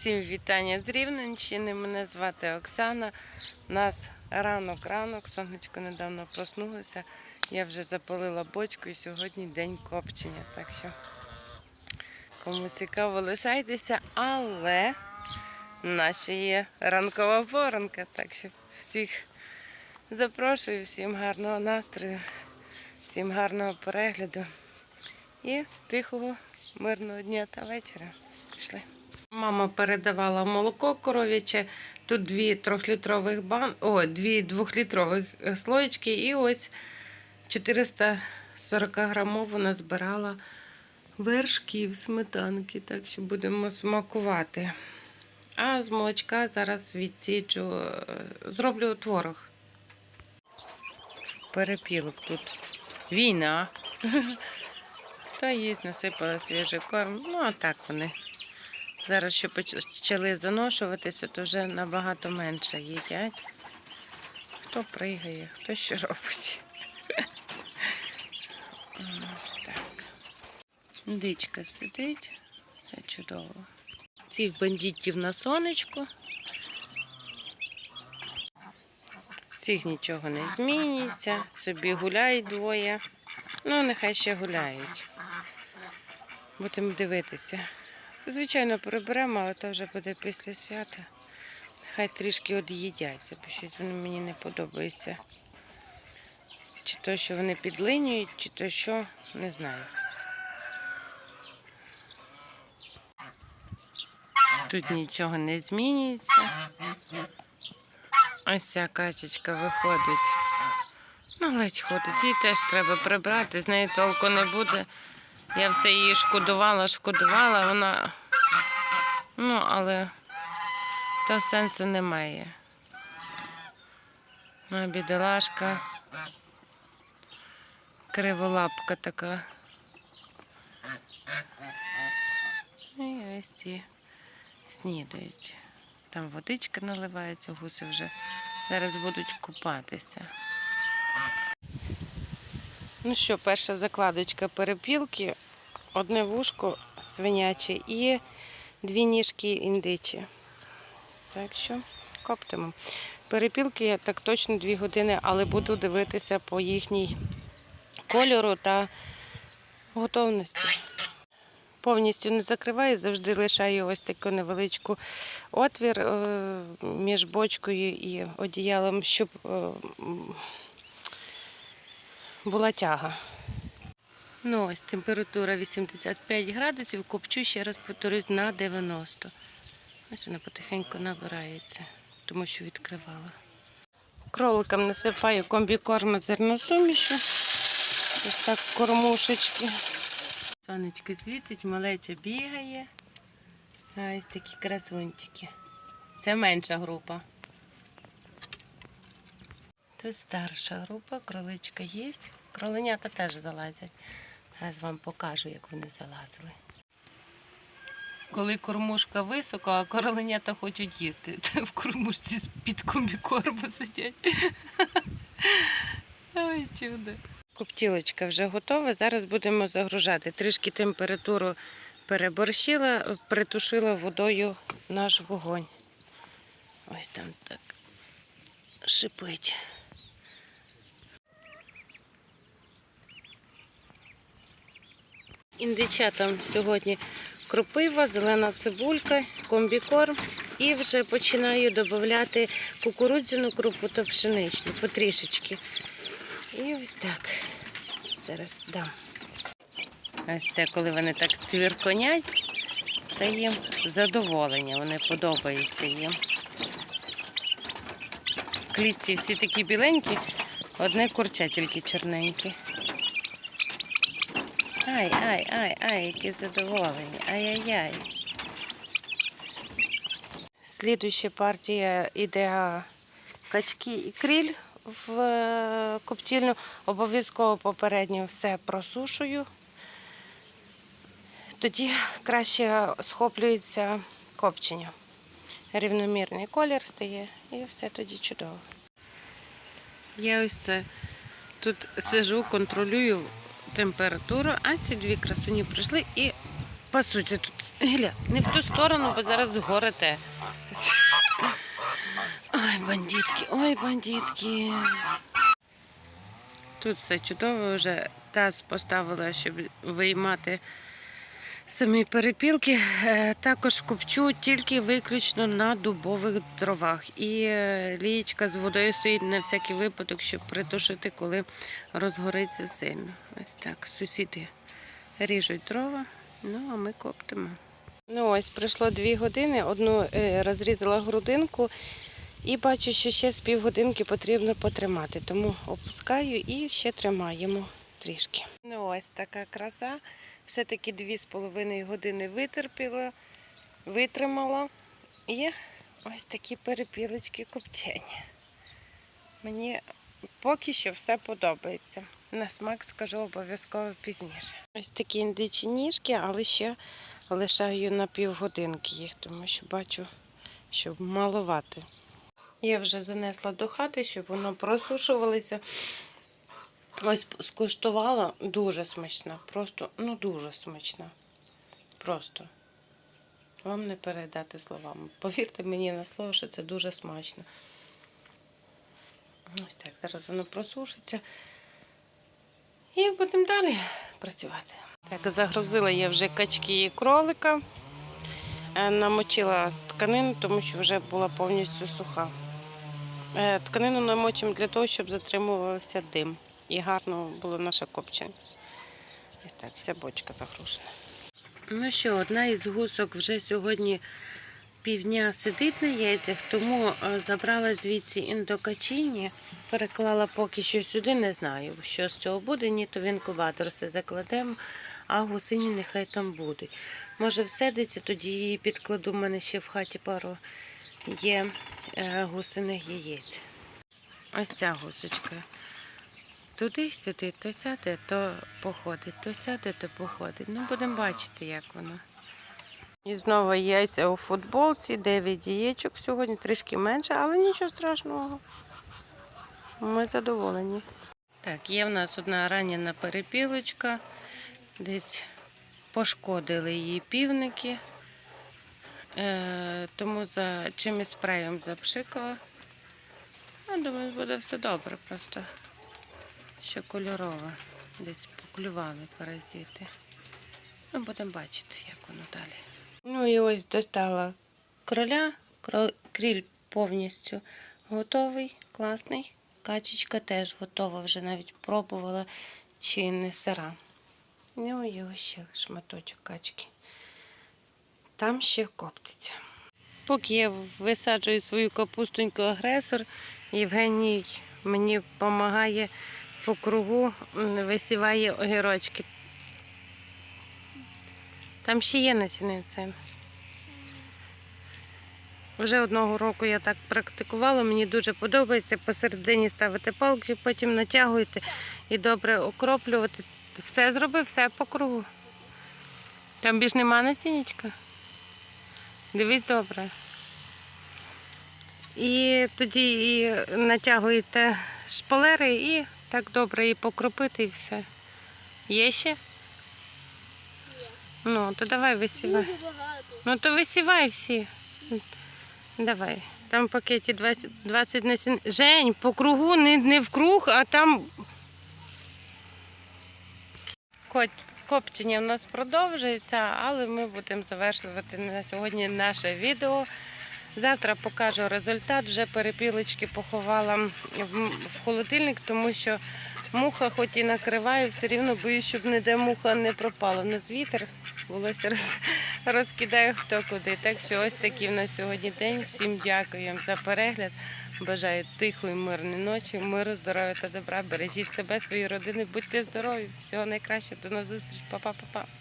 Всім вітання з Рівненщини. Мене звати Оксана. У нас ранок-ранок, сонечко недавно проснулося. Я вже запалила бочку і сьогодні день копчення. Так що, кому цікаво, лишайтеся, але нас є ранкова поранка. Так що всіх запрошую, всім гарного настрою, всім гарного перегляду і тихого, мирного дня та вечора. Пішли. Мама передавала молоко коров'яче. Тут дві трьохлітрових бан... О, дві двохлітрових е, слоєчки, і ось 440 грамов вона збирала вершків, сметанки, так що будемо смакувати. А з молочка зараз відсіджу, е, зроблю творог. Перепілок тут. Війна. Та є, насипала свіжий корм. Ну, а так вони. Зараз, що почали заношуватися, то вже набагато менше їдять. Хто пригає, хто що робить. Ось так. Дичка сидить, це чудово. Цих бандитів на сонечку. Цих нічого не змінюється, собі гуляють двоє. Ну, нехай ще гуляють. Будемо дивитися. Звичайно, приберемо, але то вже буде після свята. Хай трішки од'їдяться, бо щось вони мені не подобається. Чи то, що вони підлинюють, чи то що, не знаю. Тут нічого не змінюється. Ось ця качечка виходить. Ну, ледь ходить. Їй теж треба прибрати, з неї толку не буде. Я все її шкодувала, шкодувала, вона. Ну, але та сенсу немає. Ну, бідолашка. Криволапка така. І ось ці снідають. Там водичка наливається, гуси вже зараз будуть купатися. Ну що, перша закладочка перепілки, одне вушко свиняче і дві ніжки індичі. Так що коптимо. Перепілки я так точно дві години, але буду дивитися по їхній кольору та готовності. Повністю не закриваю, завжди лишаю ось таку невеличку отвір е, між бочкою і одіялом, щоб е, була тяга. Ну ось температура 85 градусів, копчу ще раз повторюсь на 90. Ось вона потихеньку набирається, тому що відкривала. Кроликам насипаю комбікорм зерносумішу. Ось так кормушечки. Сонечко світить, малеча бігає. А ось такі красунчики. Це менша група. Тут старша група, кроличка є. Кроленята теж залазять. Зараз вам покажу, як вони залазили. Коли кормушка висока, а кроленята хочуть їсти. В кормушці з-під комбікорму сидять. Ой, чудо. Коптілочка вже готова. Зараз будемо загружати. Трішки температуру переборщила, притушила водою наш вогонь. Ось там так шипить. Індичатам сьогодні кропива, зелена цибулька, комбікорм. І вже починаю додати кукурудзяну крупу та пшеничну потрішечки. І ось так. Зараз дам. Ось це, коли вони так цвірконять, це їм задоволення, вони подобаються їм. Клітці всі такі біленькі, одне курча тільки чорненьке. Ай, ай, ай, ай, які задоволені. Ай-яй-яй. Слідуюча партія іде качки і кріль в е, коптільню. Обов'язково попередньо все просушую. Тоді краще схоплюється копчення. Рівномірний колір стає і все тоді чудово. Я ось це тут сижу, контролюю температуру, а ці дві красуні прийшли і пасуться тут. Гіля, не в ту сторону, бо зараз згорите. Ой, бандитки, ой, бандитки. Тут все чудово, вже таз поставила, щоб виймати самі перепілки. Е, Також купчу тільки виключно на дубових дровах. І е, лієчка з водою стоїть на всякий випадок, щоб притушити, коли розгориться сильно. Ось так, сусіди ріжуть дрова, ну а ми коптимо. Ну ось пройшло дві години, одну е, розрізала грудинку і бачу, що ще з півгодинки потрібно потримати, тому опускаю і ще тримаємо трішки. Ну ось така краса. Все-таки дві з половиною години витерпіла, витримала. І ось такі перепілочки копчені. Мені поки що все подобається. На смак скажу обов'язково пізніше. Ось такі індичі ніжки, але ще лишаю на півгодинки їх, тому що бачу, що маловато. Я вже занесла до хати, щоб воно просушувалося. Ось скуштувала дуже смачна. Просто, ну дуже смачна. Просто. Вам не передати словами. Повірте мені на слово, що це дуже смачно. Ось так, зараз воно просушиться. І будемо далі працювати. Так, загрузила я вже качки і кролика. Е, Намочила тканину, тому що вже була повністю суха. Е, Тканину намочимо для того, щоб затримувався дим. І гарно було наше копчення. Ось так, вся бочка загружена. Ну що, одна із гусок вже сьогодні півдня сидить на яйцях, тому е, забрала звідси індокачині, переклала поки що сюди, не знаю, що з цього буде, ні, то в інкубатор все закладемо, а гусині нехай там будуть. Може всидиться, тоді її підкладу. У мене ще в хаті пару є е, гусиних яєць. Ось ця гусочка. Туди-сюди, то сяде, то походить, то сяде, то походить. Ну, будемо бачити, як воно. І знову яйця у футболці, 9 яєчок сьогодні, трішки менше, але нічого страшного. Ми задоволені. Так, є в нас одна ранена перепілочка. Десь пошкодили її півники. Е, тому за чимось спреєм запшикала. Я думаю, буде все добре просто. Що кольорове. Десь поклювали паразити. Ну, будемо бачити, як воно далі. Ну і ось достала кроля. Кріль повністю готовий, класний. Качечка теж готова, вже навіть пробувала, чи не сира. Ну і ось ще шматочок качки. Там ще коптиться. Поки я висаджую свою капустоньку агресор, Євгеній мені допомагає по кругу, висіває огірочки. Там ще є насінинці. Вже одного року я так практикувала, мені дуже подобається посередині ставити палки, потім натягуєте і добре окроплювати. Все зробив, все по кругу. Там більш нема насіннячка. Дивись добре. І тоді і натягуєте шпалери і так добре і покропити, і все. Є ще? Ну, то давай висівай. Дуже багато. Ну то висівай всі. Давай. Там пакеті 20, 20 насін. Жень, по кругу, не, не в круг, а там. Копчення в нас продовжується, але ми будемо завершувати на сьогодні наше відео. Завтра покажу результат. Вже перепілочки поховала в холодильник, тому що муха, хоч і накриває, все рівно боюсь, щоб ніде муха не пропала. У нас вітер, волосся роз, розкидає хто куди. Так що ось такий в нас сьогодні день. Всім дякую за перегляд. Бажаю тихої, мирної ночі, миру, здоров'я та добра. Бережіть себе, свої родини, будьте здорові. Всього найкращого. До нових зустріч. Па-па-па-па.